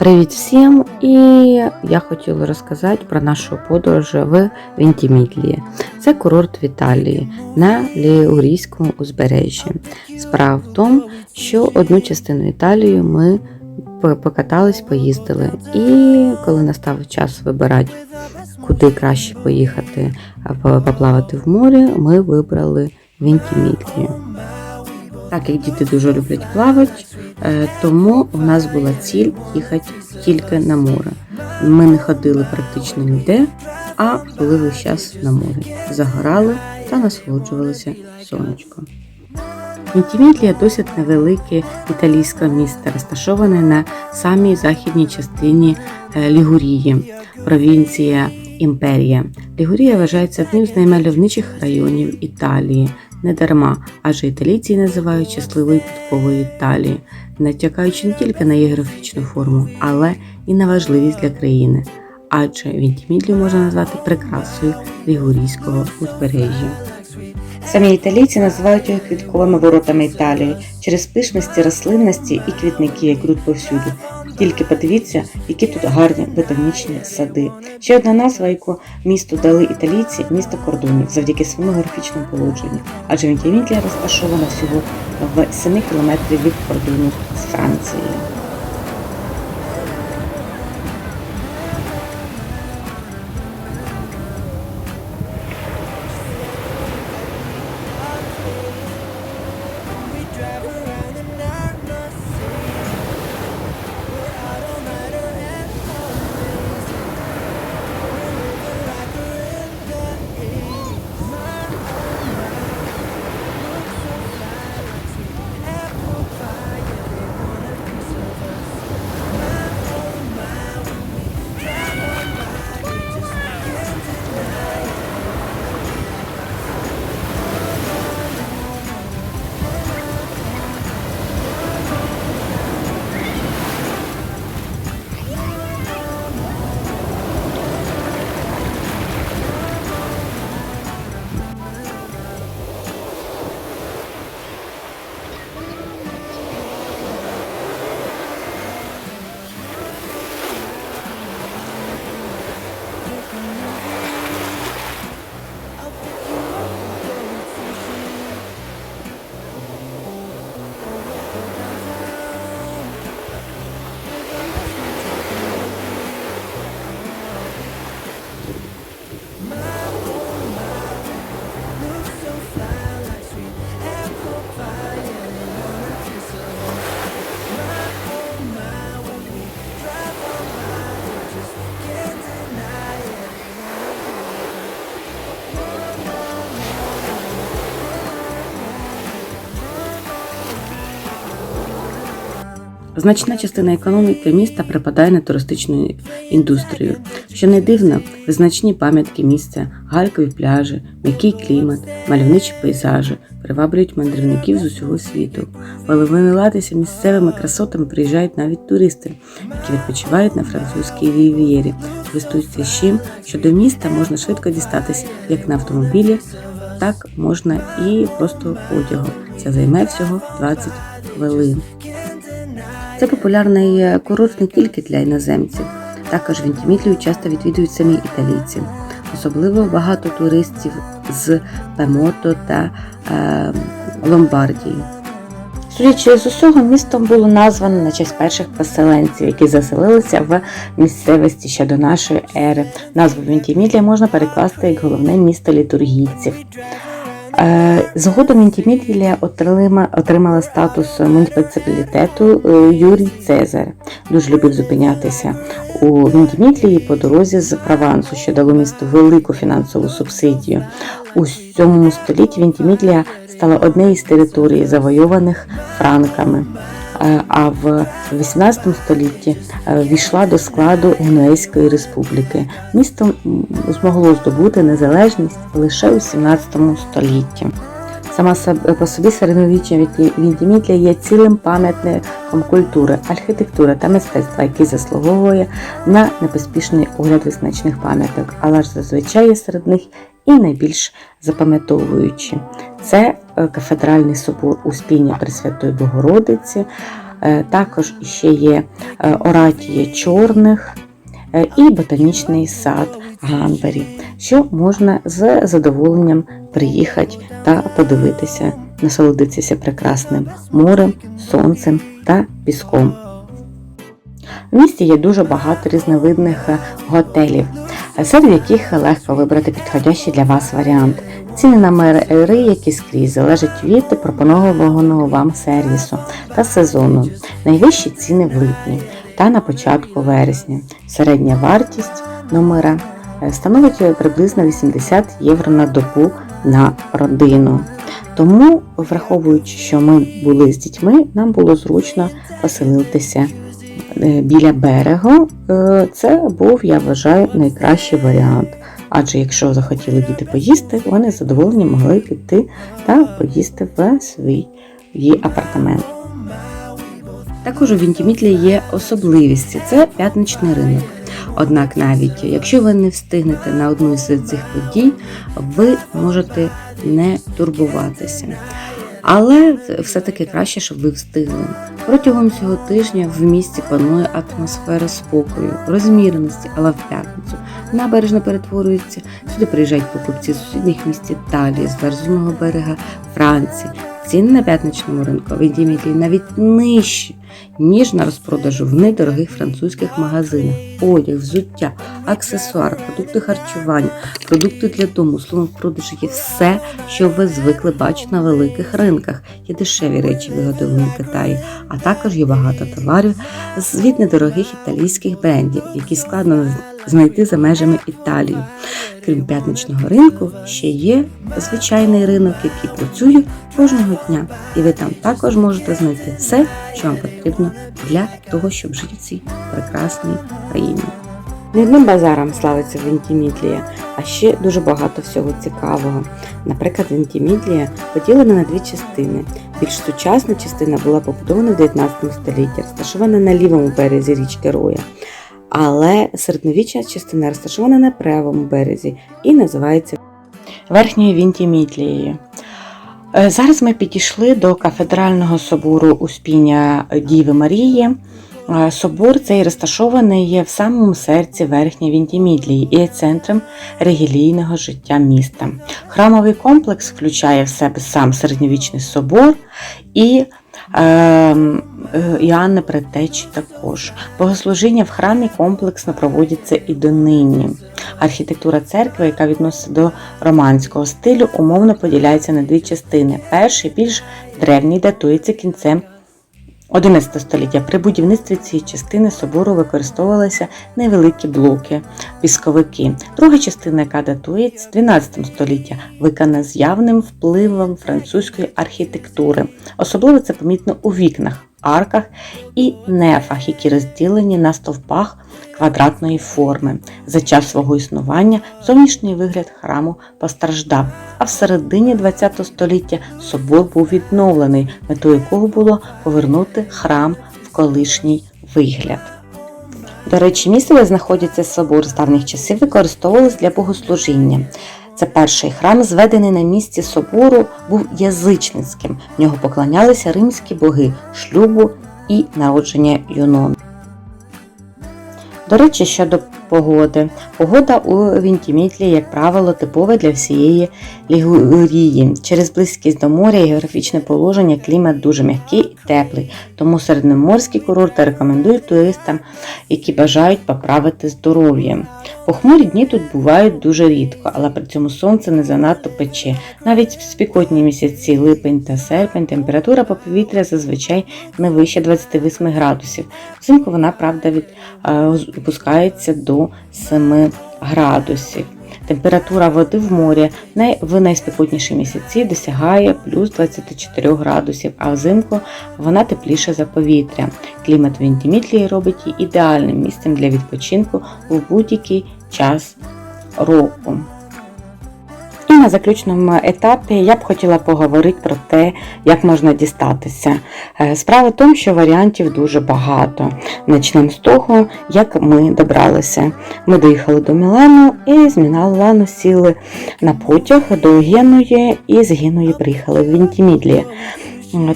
Привіт всім! І я хотіла розказати про нашу подорож в Вентімітлії. Це курорт в Італії на Ліурійському узбережжі. Справа в тому, що одну частину Італії ми покатались, поїздили. І коли настав час вибирати, куди краще поїхати поплавати в морі, ми вибрали Вентімітлію. Так як діти дуже люблять плавати, е, тому у нас була ціль їхати тільки на море. Ми не ходили практично ніде, а були весь час на морі. Загорали та насолоджувалися сонечком. Вентімітлія досить невелике італійське місто, розташоване на самій західній частині е, Лігурії, провінція Імперія. Лігурія вважається одним з наймальовничих районів Італії. Не дарма, адже італійці називають щасливою підковою Італії, натякаючи не тільки на географічну форму, але і на важливість для країни. Адже Вінтімідлю можна назвати прикрасою Лігурійського узбережжя. Самі італійці називають його квітковими воротами Італії через пишності рослинності і квітники, як тут повсюду. Тільки подивіться, які тут гарні ботанічні сади. Ще одна назва, яку місту дали італійці місто кордонів завдяки своєму географічному положенню. Адже Вентімітлія розташована всього в 7 кілометрів від кордону з Францією. Значна частина економіки міста припадає на туристичну індустрію. Що не дивно, визначні пам'ятки місця, галькові пляжі, м'який клімат, мальовничі пейзажі приваблюють мандрівників з усього світу. Половинуватися місцевими красотами приїжджають навіть туристи, які відпочивають на французькій рів'єрі, користуються з чим, що до міста можна швидко дістатись як на автомобілі, так можна і просто одягом. Це займе всього 20 хвилин. Це популярний е, курорт не тільки для іноземців, також Вентімітлію часто відвідують самі італійці. Особливо багато туристів з Пемото та е, Ломбардії. Судячи з усього, містом було названо на честь перших поселенців, які заселилися в місцевості ще до нашої ери. Назву Вентімітлія можна перекласти як головне місто літургійців. Е, Згодом Вентімітлія отримала, отримала статус муніципалітету е, Юрій Цезар. Дуже любив зупинятися у Вентімітлії по дорозі з Провансу, що дало місту велику фінансову субсидію. У 7 столітті Вентімітлія стала однією з територій, завойованих франками. Е, А в 18 столітті е, війшла до складу Генуейської республіки. Місто змогло здобути незалежність лише у 17 столітті. Сама по собі середньовіччя Віті- Вентімітлія є цілим пам'ятником культури, архітектури та мистецтва, який заслуговує на непоспішний огляд визначних пам'яток, але ж зазвичай є серед них і найбільш запам'ятовуючі. Це е, кафедральний собор Успіння Пресвятої Богородиці, Е, Також ще є е, оратія чорних і ботанічний сад Ганбері, що можна з задоволенням приїхати та подивитися, насолодитися прекрасним морем, сонцем та піском. В місті є дуже багато різновидних е, готелів, е, серед яких легко вибрати підходящий для вас варіант. Ціни на мери, як і скрізь, залежать від пропонованого вам сервісу та сезону. Найвищі ціни в липні та на початку вересня. Середня вартість номера е, становить приблизно 80 євро на добу на родину. Тому, враховуючи, що ми були з дітьми, нам було зручно поселитися е, біля берегу. Е, Це був, я вважаю, найкращий варіант. Адже якщо захотіли діти поїсти, вони з задоволенням могли піти та поїсти в свій апартамент. Також у Вінтімітлі є особливості це п'ятничний ринок. Однак, навіть якщо ви не встигнете на одну з цих подій, ви можете не турбуватися. Але все-таки краще, щоб ви встигли. Протягом цього тижня в місті панує атмосфера спокою, розміреності, але в п'ятницю набережна перетворюється. Сюди приїжджають покупці з сусідніх міст Італії, з Верзуного берега Франції. Ціни на п'ятничному ринку в Індімітлі навіть нижчі, ніж на розпродажу в недорогих французьких магазинах. Одяг, взуття, аксесуари, продукти харчування, продукти для дому. Словом, в продажі є все, що ви звикли бачити на великих ринках. Є дешеві речі, виготовлені в Китаї, а також є багато товарів від недорогих італійських брендів, які складно знайти за межами Італії. Крім п'ятничного ринку, ще є звичайний ринок, який працює кожного дня, і ви там також можете знайти все, що вам потрібно для того, щоб жити в цій прекрасній країні. Не одним базаром славиться Вентімітлія, а ще дуже багато всього цікавого. Наприклад, Вентімітлія поділена на дві частини. Більш сучасна частина була побудована в 19 столітті, розташована на лівому березі річки Роя. Але середньовічна частина розташована на правому березі і називається Верхньою Вінтімітлією. Е, Зараз ми підійшли до кафедрального собору Успіння Діви Марії. Е, Собор цей розташований є в самому серці Верхньої Вінтімідлії і є центром релігійного життя міста. Храмовий комплекс включає в себе сам середньовічний собор і Іоанни Предтечі також. Богослужіння в храмі комплексно проводяться і донині. Архітектура церкви, яка відноситься до романського стилю, умовно поділяється на дві частини. Перший більш древній датується кінцем 11 століття. При будівництві цієї частини собору використовувалися невеликі блоки, пісковики. Друга частина, яка датується 12 століття, виконана з явним впливом французької архітектури. Особливо це помітно у вікнах, арках і нефах, які розділені на стовпах квадратної форми. За час свого існування зовнішній вигляд храму постраждав, а в середині ХХ століття собор був відновлений, метою якого було повернути храм в колишній вигляд. До речі, місце, де знаходиться собор з давніх часів, використовувалось для богослужіння. Це перший храм, зведений на місці собору, був язичницьким. В нього поклонялися римські боги шлюбу і народження Юнон. До речі, щодо погоди. Погода у Вінтімітлі, як правило, типова для всієї Лігурії. Через близькість до моря і географічне положення клімат дуже м'який і теплий, тому середньоморські курорти рекомендують туристам, які бажають поправити здоров'я. Похмурі дні тут бувають дуже рідко, але при цьому сонце не занадто пече. Навіть в спекотні місяці липень та серпень температура повітря зазвичай не вище 28 градусів. Взимку вона, правда, від, е, опускається до 7 градусів. Температура води в морі в найспекотніші місяці досягає плюс 24 градусів, а взимку вона тепліша за повітря. Клімат Вентімітлії робить її ідеальним місцем для відпочинку в будь-який час року. На заключному етапі я б хотіла поговорити про те, як можна дістатися. Е, Справа в тому, що варіантів дуже багато. Почнемо з того, як ми добралися. Ми доїхали до Мілану і з Мілану сіли на потяг до Генуї і з Генуї приїхали в Вінтімідлі.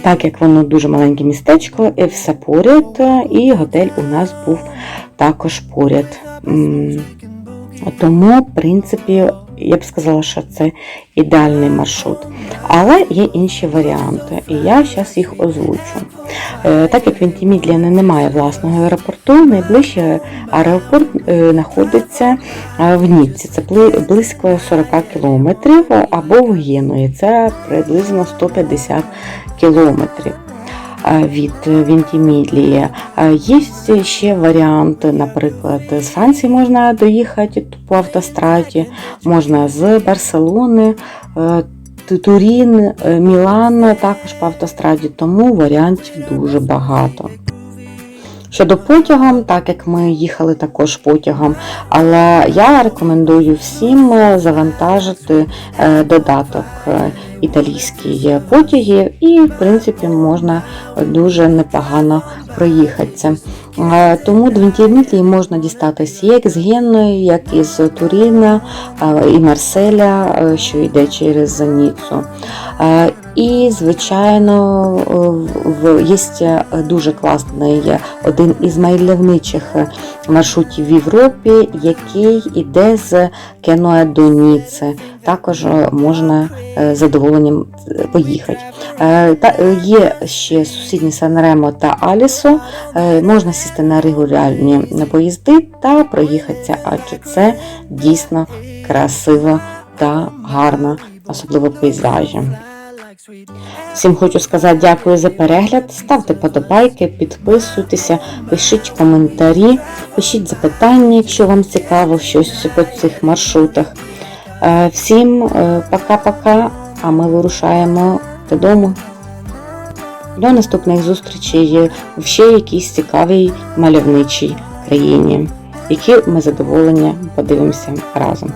Так як воно дуже маленьке містечко, і все поряд, е, і готель у нас був також поряд. Тому, в принципі, я б сказала, що це ідеальний маршрут. Але є інші варіанти, і я зараз їх озвучу. Е, Так як в Інтімідліні немає власного аеропорту, найближчий аеропорт е, знаходиться е, в Ніцці. Це близько 40 кілометрів, або в Генуї. Це приблизно 150 кілометрів від е, Вінтімідлії. Е, Є ще варіанти, наприклад, з Франції можна доїхати по автостраді, можна з Барселони, е, Турін, е, Мілан також по автостраді, тому варіантів дуже багато. Щодо потягом, так як ми їхали також потягом, але я рекомендую всім е, завантажити е, додаток італійський потяги, і, в принципі, можна дуже непогано проїхатися. Е, Тому до Вінтімітлії можна дістатися як з Генної, як із Туріна е, і Марселя, е, що йде через Ніццу. Е, І, звичайно, є дуже класний один із наймальовничих е, маршрутів в Європі, який іде з Кеноя до Ніцци. Також е, можна е, з задоволенням е, поїхати. Та є ще сусідні Санремо та Алісо. Можна сісти на регулярні поїзди та проїхатися, адже це дійсно красиво та гарно, особливо пейзажі. Всім хочу сказати дякую за перегляд. Ставте подобайки, підписуйтеся, пишіть коментарі, пишіть запитання, якщо вам цікаво щось по цих маршрутах. Е, Всім е, пока-пока, а ми вирушаємо додому. До наступних зустрічей в ще якійсь цікавій мальовничій країні, які ми задоволення подивимося разом.